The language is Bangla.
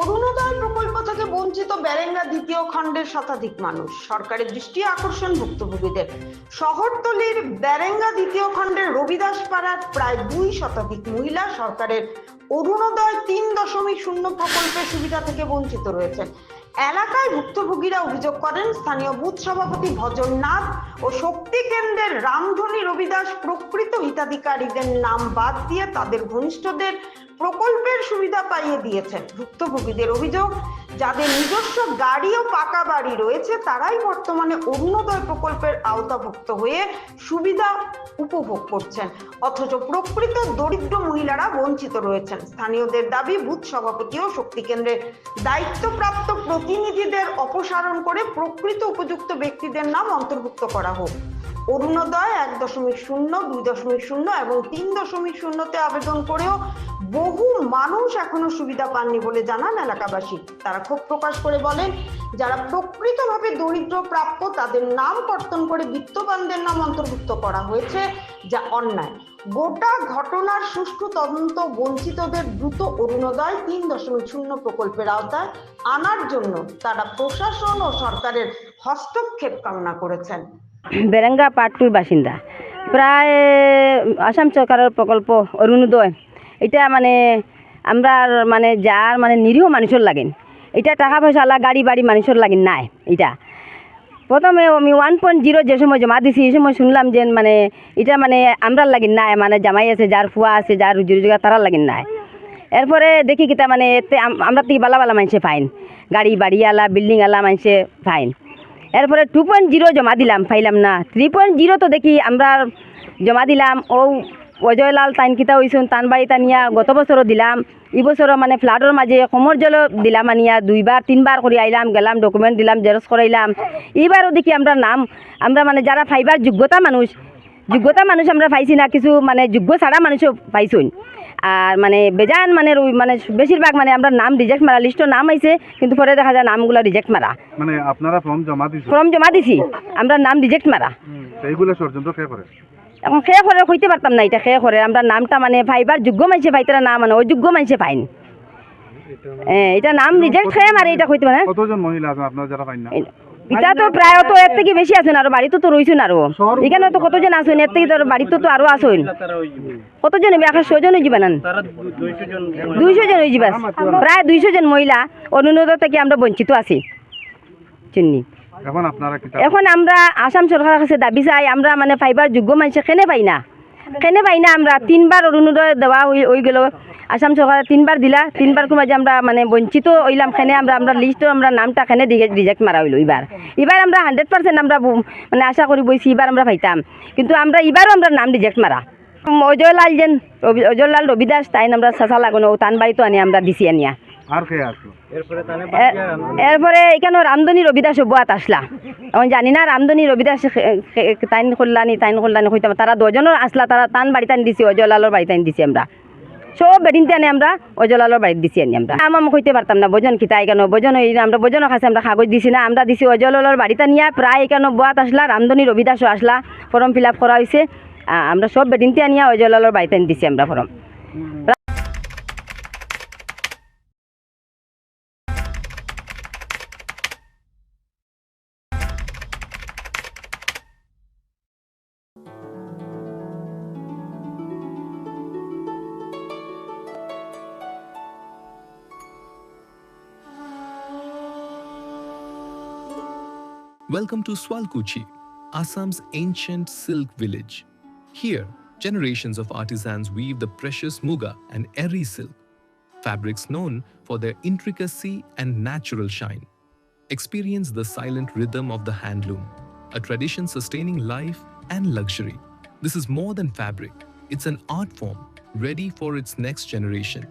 অরুণোদয় প্রকল্প থেকে বঞ্চিত ব্যারেঙ্গা দ্বিতীয় খণ্ডের শতাধিক মানুষ। সরকারের দৃষ্টি আকর্ষণ ভুক্তভোগীদের। শহরতলির ব্যারেঙ্গা দ্বিতীয় খণ্ডের রবিদাস পাড়ার প্রায় দুই শতাধিক মহিলা সরকারের অরুণোদয় তিন দশমিক শূন্য প্রকল্পের সুবিধা থেকে বঞ্চিত রয়েছেন। এলাকায় ভুক্তভোগীরা অভিযোগ করেন, স্থানীয় বুথ সভাপতি ভজন নাথ ও শক্তি কেন্দ্রের রামধনী রবিদাস প্রকৃত হিতাধিকারীদের নাম বাদ দিয়ে তাদের ঘনিষ্ঠদের প্রকল্পের সুবিধা পাইয়ে দিয়েছেন। ভুক্তভোগীদের অভিযোগ, যাদের নিজস্ব গাড়ি ও পাকা বাড়ি রয়েছে, তারাই বর্তমানে অরুণোদয় প্রকল্পের আওতাভুক্ত হয়ে সুবিধা উপভোগ করছেন। অথচ প্রকৃত দরিদ্র মহিলারা বঞ্চিত রয়েছেন। স্থানীয়দের দাবি, বুথ সভাপতি ও শক্তি কেন্দ্রের দায়িত্বপ্রাপ্ত প্রতিনিধিদের অপসারণ করে প্রকৃত উপযুক্ত ব্যক্তিদের নাম অন্তর্ভুক্ত করা হোক। অরুণোদয় এক দশমিক শূন্য, দুই দশমিক শূন্য এবং তিন দশমিক শূন্যতে আবেদন করেও বহু মানুষ এখনও সুবিধা পাননি বলে জানান এলাকাবাসী। তারা ক্ষোভ প্রকাশ করে বলেন, যারা প্রকৃতভাবে দরিদ্র প্রাপ্য তাদের নাম কর্তন করে বিত্তবানদের নাম অন্তর্ভুক্ত করা হয়েছে, যা অন্যায়। গোটা ঘটনার সুষ্ঠু তদন্ত বঞ্চিতদের দ্রুত অরুণোদয় তিন দশমিক শূন্য প্রকল্পের আওতায় আনার জন্য তারা প্রশাসন ও সরকারের হস্তক্ষেপ কামনা করেছেন। বেরেঙ্গা পাট্টুর বাসিন্দা। প্রায় আসাম সরকারের প্রকল্প অরুণোদয়। এটা মানে আমরা মানে যার মানে নিরীহ মানুষের লাগেন। এটা টাকা পয়সা আলা গাড়ি বাড়ি মানুষের লাগেন নাই এটা। প্রথমে আমি ওয়ান পয়েন্ট জিরো যে সময় জমা দিছি, এই সময় শুনলাম যে মানে এটা মানে আমরা লাগিন নাই মানে জামাই আছে, যার ফুয়া আছে, যার রুজি রোজগার তারার লাগিন নাই। এরপরে দেখি কিতা মানে এতে আমরা থেকে বালা বালা মানছে ফাইন গাড়ি বাড়ি আলা বিল্ডিং আলা মানছে ফাইন এরপরে টু পয়েন্ট জিরো জমা দিলাম, পাইলাম না। থ্রি পয়েন্ট জিরো তো দেখি আমরা জমা দিলাম, ও অজয়লাল তাইন কিতা হইছুন তান বাড়ি তানিয়া গত বছরও দিলাম এই বছরও মানে ফ্লাডর মাঝে সমর জল দিলাম আনিয়া, দুইবার, তিনবার করে আইলাম, গেলাম ডকুমেন্ট দিলাম জেরক্স করাইলাম এইবারও দেখি আমরা নাম, আমরা মানে যারা ফাইবার যোগ্যতা মানুষ যোগ্যতা মানুষ আমরা পাইছি না, কিছু মানে যোগ্য ছাড়া মানুষও পাইছুন। আর মানে বেজান মানে মানে বেশিরভাগ মানে আমরা নাম রিজেক্ট মারা লিস্টও নাম আইছে কিন্তু পরে দেখা যায় নামগুলো রিজেক্ট মারা। মানে আপনারা ফর্ম জমা দিছেন ফর্ম জমা দিছি আমরা নাম রিজেক্ট মারা। এইগুলো ষড়যন্ত্র কে করে? এখন খেয়ে করে কইতে পারতাম না এটা খেয়ে করে। আমরা নামটা মানে ভাইবার যোগ্য মানছে ভাইতারা না মানে অযোগ্য মানছে পাইন এটা নাম রিজেক্ট খেয়ে মারে এটা কইতে পারে। কতজন মহিলা আছেন আপনারা যারা পাইন না? এটা তো প্রায় তো এর থেকে বেশি আছেন আর বাড়িতে তো রইছেন আরও এখানে তো কতজন আছেন এর থেকে তো বাড়িতে তো আরও আছেন কতজন হবে এখন ছজন হয়ে যাবেন দুইশো জন যাবে প্রায় দুইশো জন মহিলা। অনুরোধ থেকে আমরা বঞ্চিত আছি। চিন্নি। এখন আমরা আসাম সরকারের কাছে দাবি চাই আমরা মানে পাইবার যোগ্য মানুষ কেনে পাই না। কেনে পাই না, আমরা তিনবার অরুণোদয় দেওয়া হই- হয়ে গেল। আসাম সরকার তিনবার দিলা তিনবার কুমার যে আমরা মানে বঞ্চিত হইলাম খেনে আমরা আমরা লিস্টও আমরা নামটা খেনে রিজেক্ট মারা হইল এবার এবার আমরা হান্ড্রেড পার্সেন্ট আমরা মানে আশা করি বইছি এবার আমরা পাইতাম। কিন্তু আমরা এবারও আমরা নাম রিজেক্ট মারা অজয়লাল যেন অজয়লাল রবিদাস তাই আমরা চাচা লাগানো তান বাড়িতে আনি আমরা দিছি আনিয়া। আর কে আসলো? এ- এরপরে এখানে রামধনী রবিদাস বুয়াত আসলা। এখন জানি না রামধনী রবিদাস তাইন করলানি তাইন করলানি হইতাম তারা দুজনের আসলা তারা তান বাড়ি তান দিছি অজয়লালর বাড়ি তাইন দিছি আমরা। সব বেদিনতে আনি আমরা অজয়লালর বাড়ি দিছি আনি আমরা। আমার হইতে পারতাম না বোজন কিতা কেন বজন এই আমরা বোজনের কাছে আমরা কাগজ দিছি না আমরা দিছি অজয়লালর বাড়িতে নিয়ে প্রায় এখানে বুয়াত আসলা রামধনী রবিদাসও আসলা ফর্ম ফিল আপ করা হয়েছে আমরা সব বেদিনতে আনিয়া অজয়লালর বাড়িতে দিছি আমরা form Welcome to Swalkuchi, Assam's ancient silk village. Here, generations of artisans weave the precious muga and eri silk, fabrics known for their intricacy and natural shine. Experience the silent rhythm of the handloom, a tradition sustaining life and luxury. This is more than fabric, it's an art form ready for its next generation.